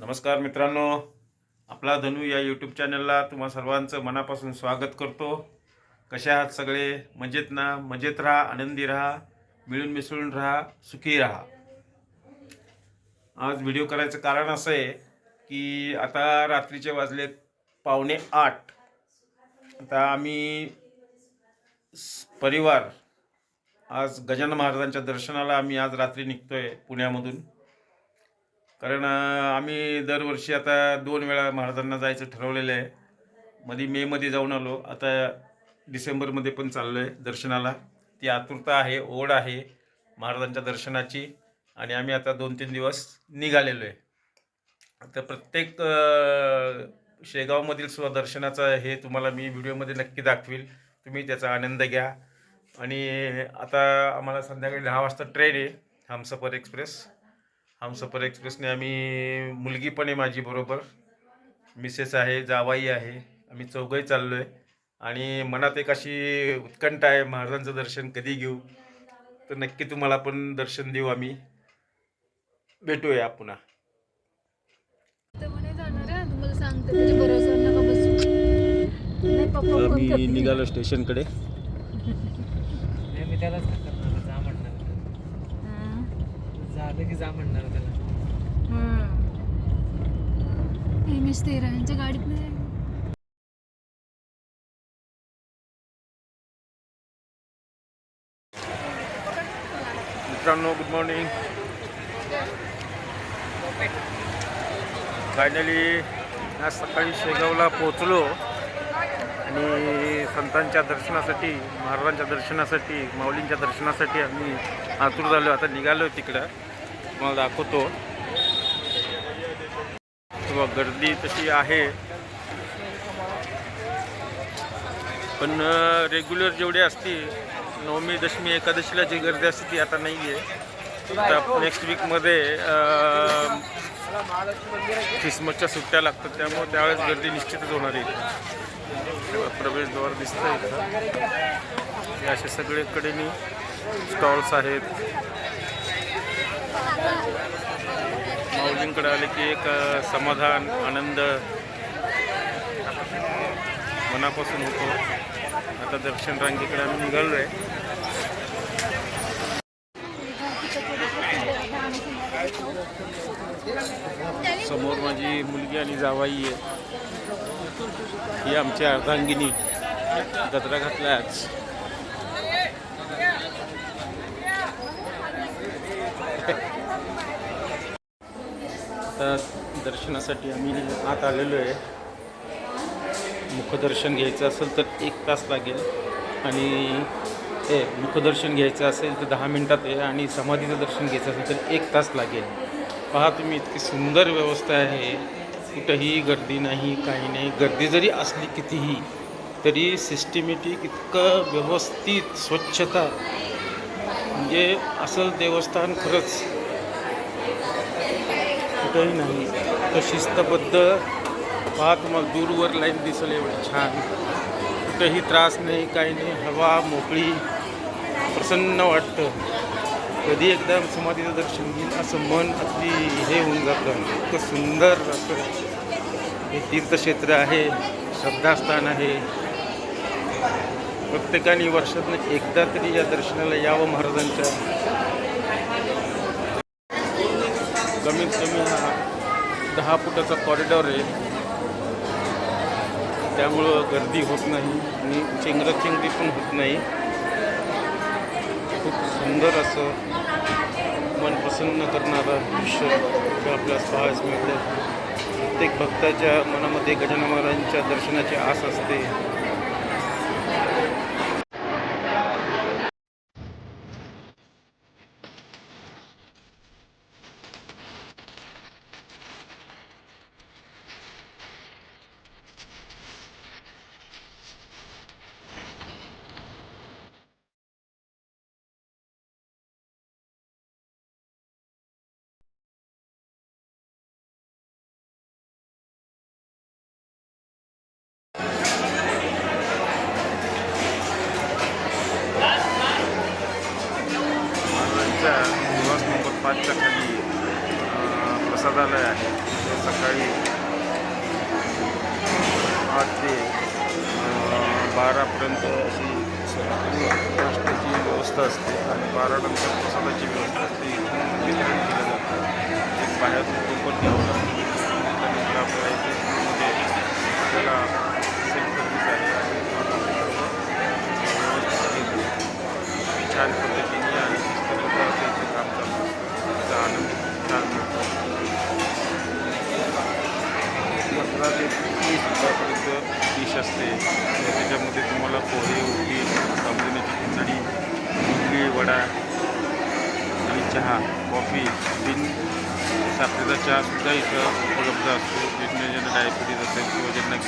नमस्कार मित्रांनो. आपला धनू या यूट्यूब चॅनलला तुम्हा सर्वांचं मनापासून स्वागत करतो. कशा आहात सगळे? मजेत ना? मजेत राहा आनंदी राहा मिळून मिसळून राहा सुखी राहा. आज व्हिडिओ करायचं कारण असं आहे की आता रात्रीचे वाजले पावणे आठ. आता आम्ही परिवार आज गजानन महाराजांच्या दर्शनाला आम्ही आज रात्री निघतो आहे पुण्यामधून. कारण आम्ही दरवर्षी आता दोन वेळा महाराजांना जायचं ठरवलेलं आहे. मध्ये मेमध्ये जाऊन आलो. आता डिसेंबरमध्ये पण चाललो आहे दर्शनाला. ती आतुरता आहे ओढ आहे महाराजांच्या दर्शनाची आणि आम्ही आता दोन तीन दिवस निघालेलो आहे. आता प्रत्येक शेगावमधील सुद्धा दर्शनाचं हे तुम्हाला मी व्हिडिओमध्ये नक्की दाखवील. तुम्ही त्याचा आनंद घ्या. आणि आता आम्हाला संध्याकाळी दहा वाजता ट्रेन आहे हमसफर एक्सप्रेस. हमसफर एक्सप्रेसने आम्ही मुलगी पण आहे माझी बरोबर. मिसेस आहे जावाई आहे. आम्ही चौघही चाललो आहे आणि मनात एक अशी उत्कंठ आहे महाराजांचं दर्शन कधी घेऊ? तर नक्की तुम्हाला पण दर्शन देऊ आम्ही. भेटूया पुन्हा. तर म्हणे जाणार आहे तुम्हाला सांगते त्याच्या भरोसा नका बसू नाही पप्पा फोन आम्ही करतील. निघालो स्टेशनकडे नाही मी त्यालाच करणार जा म्हणणार हां. झालं की जा म्हणणार त्याला. हां. एम एस तेरा यांच्या गाडीत नाही मित्रांनो गुड मॉर्निंग फायनली आज सकाळी शेगावला पोचलो आणि संतांच्या दर्शनासाठी महाराजांच्या दर्शनासाठी माऊलींच्या दर्शनासाठी आम्ही आतुर झालो. आता निघालो तिकडं. तुम्हाला दाखवतो. किंवा गर्दी तशी आहे. पण रेग्युलर जेवढी असती नवमी दशमी एकादशीला जी गर्दी असते ती आता नाही आहे आता नेक्स्ट वीकमध्ये ख्रिसमसच्या सुट्ट्या लागतात त्यामुळे त्यावेळेस गर्दी निश्चितच होणार आहे. प्रवेशद्वार दिसतं आहे असे सगळे स्टॉल्स आहेत. माऊलींकडे आले की एक समाधान आनंद मनापासून होतो. आता दर्शन रांगेकडे आम्ही निघालो आहे समोर माझी मुलगी आणि जावाई आहे. ही आमची अर्धांगिनी. गजरा घातला आज. आता दर्शनासाठी आम्ही आत आलेलो आहे. मुखदर्शन घ्यायचं असेल तर एक तास लागेल. आणि हे मुखदर्शन घ्यायचं असेल तर दहा मिनटात आहे आणि समाधीचं दर्शन घ्यायचं असेल तर एक तास लागेल. पहा तुम्ही इतकी सुंदर व्यवस्था आहे. कुठंही गर्दी नाही काही नाही. गर्दी जरी असली कितीही तरी सिस्टमॅटिक इतकं व्यवस्थित स्वच्छता. म्हणजे असं देवस्थान खरंच कुठंही नाही. तर शिस्तबद्ध पाहत तुम्हाला दूरवर लाईन दिसेल एवढं छान. कुठंही त्रास नाही काही नाही. हवा मोकळी प्रसन्न वाटतं. कधी एकदा समाधीचं दर्शन घेईन असं मन अगदी हे होऊन जातं. इतकं सुंदर असं हे तीर्थक्षेत्र आहे. श्रद्धास्थान आहे. प्रत्येकाने वर्षातून एकदा तरी या दर्शनाला यावं महाराजांच्या दहा फुटाचा कॉरिडॉर आहे. त्यामुळं गर्दी होत नाही आणि चेंगराचेंगरी पण होत नाही. खूप सुंदर असं मन प्रसन्न करणारं दृश्य आपल्यास आपल्याला पाहायला मिळतं प्रत्येक भक्ताच्या मनामध्ये गजानन महाराजांच्या दर्शनाची आस असते. आमच्या निवास नंबर पाचच्या खाली प्रसादालय आहे. सकाळी आठ ते बारापर्यंत अशी नाश्त्याची व्यवस्था असते आणि बारानंतर प्रसादाची व्यवस्था असते. वितरण केलं जातं. एक बाहेरून टोकन घ्यावं लागतं आपल्याला इथे आपल्याला सेल सर्विस आहे.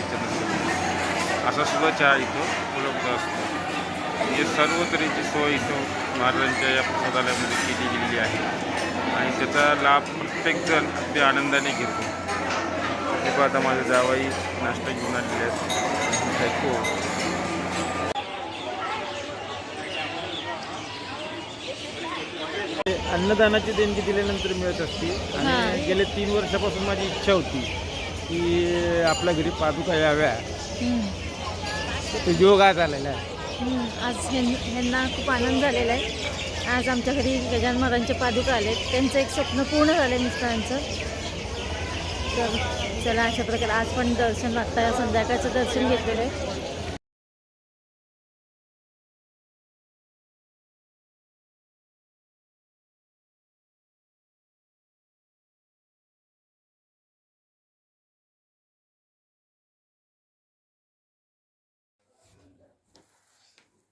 नसेल असा सुद्धा चहा इथं उपलब्ध असतो. म्हणजे सर्व तऱ्हेची सोय इथं महाराजांच्या या प्रसादालयामध्ये केली गेलेली आहे. आणि त्याचा लाभ प्रत्येकजण अगदी आनंदाने घेतो. हे पहा आता माझे जावाई नाश्ता घेऊन आलेले आहेत. ऐकू अन्नदानाची देणगी दिल्यानंतर मिळत असते. हा. आणि गेले तीन वर्षापासून माझी इच्छा होती. की आपल्या घरी पादुका याव्या. योग आज आलेला आहे. आज ह्यां- ह्यांना खूप आनंद झालेला आहे. आज आमच्या घरी गजान महाराजांचे पादुका आलेत. त्यांचं एक स्वप्न पूर्ण झालं मिस्टरांचं. तर चला अशा प्रकारे आज पण दर्शन आत्ता संध्याकाळचं दर्शन घेतलेलं आहे.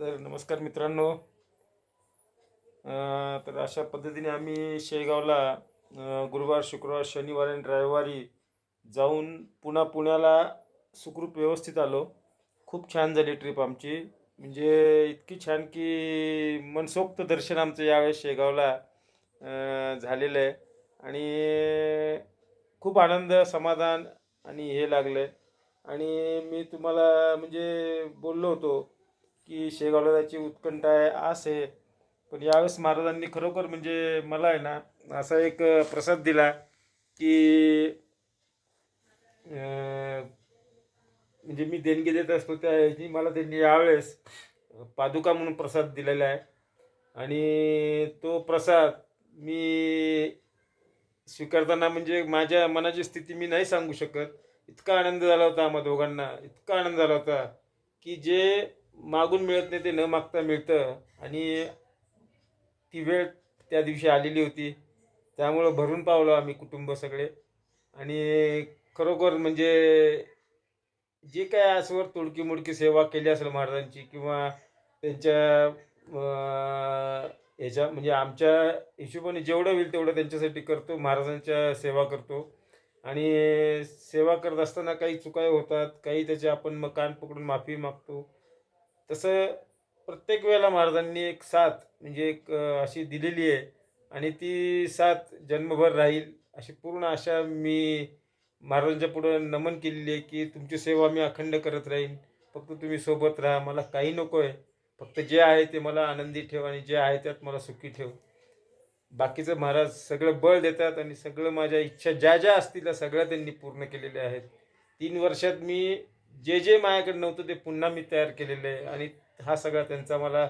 तर नमस्कार मित्रांनो. तर अशा पद्धतीने आम्ही शेगावला गुरुवार शुक्रवार शनिवार आणि रविवारी जाऊन पुन्हा पुण्याला सुखरूप व्यवस्थित आलो. खूप छान झाली ट्रिप आमची. म्हणजे इतकी छान की मनसोक्त दर्शन आमचं यावेळेस शेगावला झालेलं आहे. आणि खूप आनंद समाधान आणि हे लागलं आहे आणि मी तुम्हाला म्हणजे बोललो होतो की शेगावला जायची उत्कंठ आहे आस आहे. पण यावेळेस महाराजांनी खरोखर म्हणजे मला आहे ना असा एक प्रसाद दिला की म्हणजे मी देणगी देत असतो त्या ह्याची मला त्यांनी यावेळेस पादुका म्हणून प्रसाद दिलेला आहे. आणि तो प्रसाद मी स्वीकारताना म्हणजे माझ्या मनाची स्थिती मी नाही सांगू शकत. इतका आनंद झाला होता आम्हा दोघांना इतका आनंद झाला होता की जे मागून मिळत नाही ते न मागता मिळतं. आणि ती वेळ त्या दिवशी आलेली होती. त्यामुळं भरून पावलो आम्ही कुटुंब सगळे. आणि खरोखर म्हणजे जे काय आजवर तोडकी मोडकी सेवा केली असेल महाराजांची किंवा त्यांच्या याच्या म्हणजे आमच्या हिशोबाने जेवढं होईल तेवढं त्यांच्यासाठी करतो महाराजांच्या सेवा करतो. आणि सेवा करत असताना काही चुकाय होतात काही त्याचे आपण मग कान पकडून माफी मागतो. तसं प्रत्येक वेळेला महाराजांनी एक साथ म्हणजे एक अशी दिलेली आहे. आणि ती साथ जन्मभर राहील अशी पूर्ण आशा मी महाराजांच्या पुढं नमन केलेली आहे की तुमची सेवा मी अखंड करत राहीन. फक्त तुम्ही सोबत राहा मला काही नको आहे. फक्त जे आहे ते मला आनंदी ठेव आणि जे आहे त्यात मला सुखी ठेव. बाकीचं महाराज सगळं बळ देतात आणि सगळं माझ्या इच्छा ज्या ज्या असतील त्या सगळ्या त्यांनी पूर्ण केलेल्या आहेत. तीन वर्षात मी जे जे माझ्याकडे नव्हतं ते पुन्हा मी तयार केलेलं आहे. आणि हा सगळा त्यांचा मला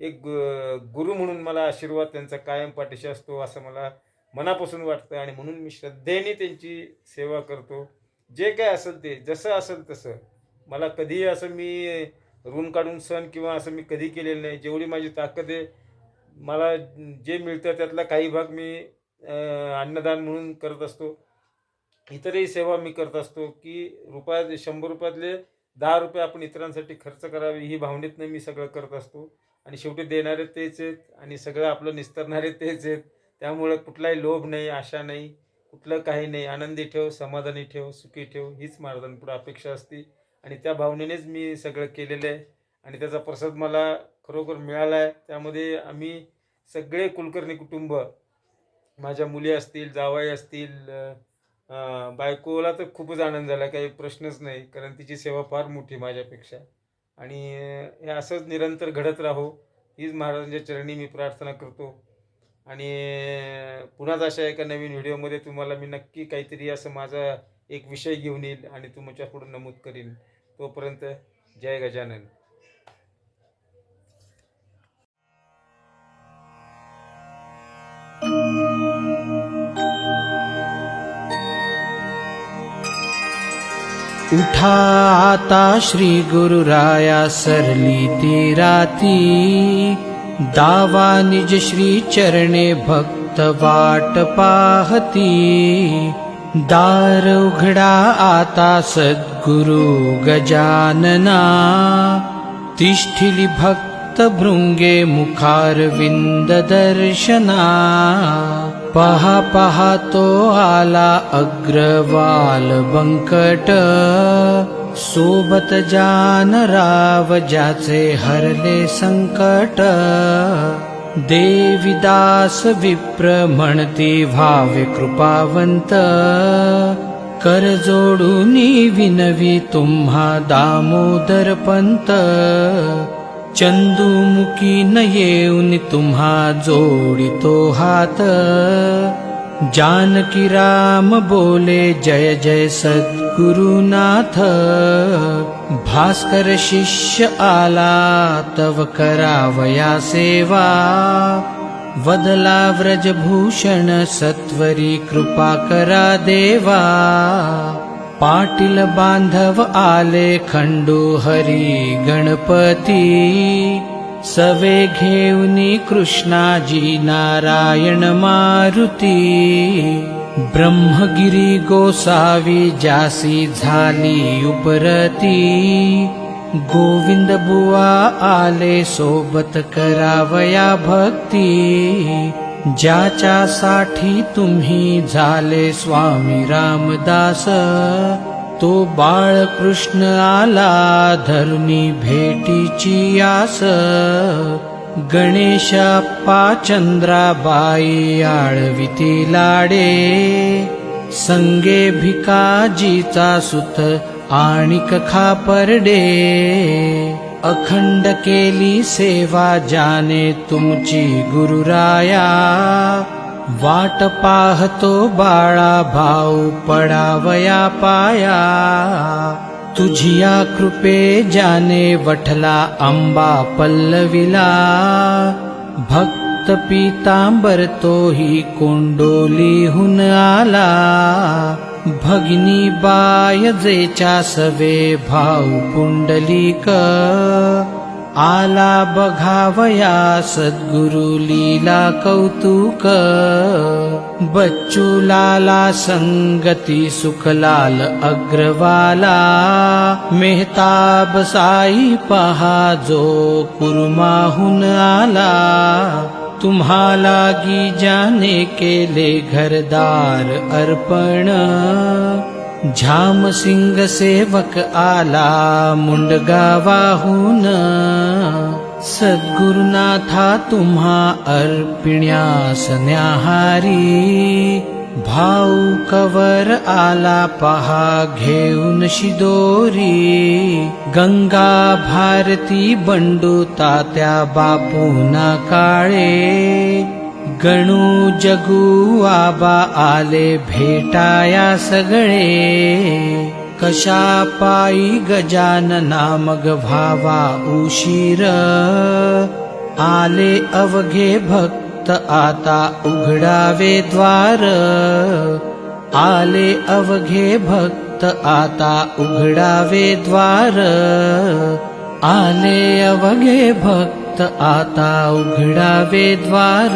एक गु- गुरु म्हणून मला आशीर्वाद त्यांचा कायम पाठीशी असतो असं मला मनापासून वाटतं आणि म्हणून मी श्रद्धेने त्यांची सेवा करतो. जे काय असेल ते जसं असेल तसं. मला कधीही असं मी ऋण काढून सण किंवा असं मी कधी केलेलं नाही. जेवढी माझी ताकद आहे मला जे मिळतं त्यातला काही भाग मी अन्नदान म्हणून करत असतो. इतरही सेवा मी करत असतो की रुपयात शंभर रुपयातले दहा रुपये आपण इतरांसाठी खर्च करावे ही भावनेतनं मी सगळं करत असतो. आणि शेवटी देणारे तेच आहेत आणि सगळं आपलं निस्तरणारे तेच आहेत. त्यामुळं कुठलाही लोभ नाही आशा नाही कुठलं काही नाही. आनंदी ठेव समाधानी ठेव सुखी ठेव हीच महाराजांपुढे अपेक्षा असते. आणि त्या भावनेनेच मी सगळं केलेलं आहे. आणि त्याचा प्रसाद मला खरोखर मिळाला आहे. त्यामध्ये आम्ही सगळे कुलकर्णी कुटुंब माझ्या मुली असतील जावाई असतील बायकोला तर खूपच आनंद झाला काही प्रश्नच नाही कारण तिची सेवा फार मोठी माझ्यापेक्षा. आणि हे असंच निरंतर घडत राहो हीच महाराजांच्या चरणी मी प्रार्थना करतो. आणि पुन्हाच अशा एका नवीन व्हिडिओमध्ये तुम्हाला मी नक्की काहीतरी असं माझा एक विषय घेऊन येईल आणि तुमच्यापुढे नमूद करीन. तोपर्यंत जय गजानन. श्री गुरुराया सरली ती राती। दावा निज श्री चरणे भक्त वाट पाहती। दार उघडा आता सद्गुरु गजानना। तिष्ठिली भक्त भृंगे मुखारविंद दर्शना पहा पहा तो आला अग्रवाल बंकट. सोबत जान राव ज्याचे हरले संकट. देविदास विप्र म्हणती व्हावे कृपावंत. कर जोडूनी विनवी तुम्हा दामोदर पंत. चंदुमुखी न येऊन तुम्हा जोडितो हात. जानकी राम बोले जय जय सद्गुरुनाथ. भास्कर शिष्य आला तव करावया सेवा. वदला व्रजभूषण सत्वरी कृपा करा देवा पाटील बांधव आले खंडू हरी गणपती। सवे घेऊनी कृष्णाजी नारायण मारुती। ब्रह्मगिरी गोसावी जासी झाली उपरती। गोविंद बुवा आले सोबत करावया भक्ती ज्याच्यासाठी तुम्ही झाले स्वामी रामदास तो बाळकृष्ण आला धरुणी भेटीची आस. गणेशप्पा चंद्राबाई आळविती लाडे संगे भिकाजीचा सुत आणिक खापर्डे. अखंड केली सेवा जाने तुमची गुरुराया. वाट पाहतो बाळा भाऊ पडावया पाया. तुझिया कृपे जाने वठला आंबा पल्लविला. भक्त पीतांबर तोही कोंडोलीहून आला. भगिनी बाय जेच्या सवे भाऊ पुंडलिक आला बघावया सद्गुरु लीला कौतुक बच्चू लाला संगती सुखलाल अग्रवाला मेहताब साई पहा जो कुर्माहून आला. तुम्हाला जाने केले घरदार अर्पण। झाम सिंग सेवक आला मुंडगावाहून सद्गुरुनाथा तुम्हा अर्पिण्यास न्याहारी। भाऊ कवर आला पहा घेऊन शिदोरी. गंगा भारती बंडू तात्या बापूना काळे. गणू जगू आबा आले भेटाया सगळे. कशा पायी गजानना मग भावा उशीर. आले अवघे भक्त आता उघडावे द्वार. आले अवघे भक्त आता उघडावे द्वार. आले अवघे भक्त आता उघडावे द्वार.